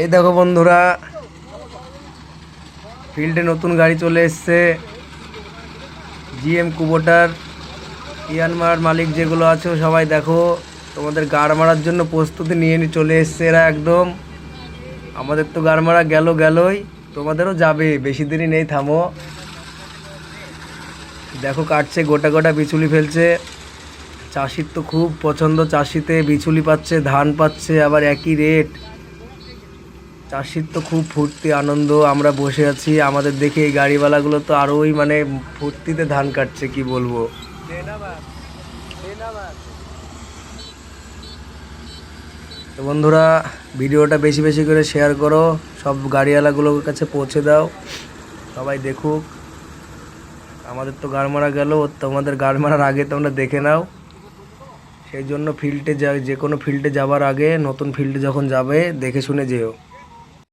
এই দেখো বন্ধুরা ফিল্ডে নতুন গাড়ি চলে এসছে। জিএম কুবোটার ইয়ানমার মালিক যেগুলো আছে, সবাই দেখো, তোমাদের গাড় মারার জন্য প্রস্তুতি নিয়ে নিয়ে চলে এসছে এরা একদম। আমাদের তো গাড় মারা গেল গেলই, তোমাদেরও যাবে, বেশি দিনই নেই, থামো। দেখো কাটছে, গোটা গোটা বিচুলি ফেলছে। চাষির তো খুব পছন্দ, চাষিতে বিচুলি পাচ্ছে, ধান পাচ্ছে, আবার একই রেট চাষির তো খুব ফুর্তি, আনন্দ, আমরা বসে আছি, আমাদের দেখে এই গাড়িওয়ালাগুলো তো আরোই মানে ফুর্তিতে ধান কাটছে, কি বলব? তো বন্ধুরা, ভিডিওটা বেশি বেশি করে শেয়ার করো, সব গাড়িওয়ালাগুলোর কাছে পৌঁছে দাও, সবাই দেখুক। আমাদের তো গাড় মারা গেল তোমাদের গাড় মারার আগে তোমরা দেখে নাও। সেই জন্য ফিল্ডে যা যে কোনো ফিল্ডে যাবার আগে নতুন ফিল্ডে যখন যাবে, দেখে শুনে যেও।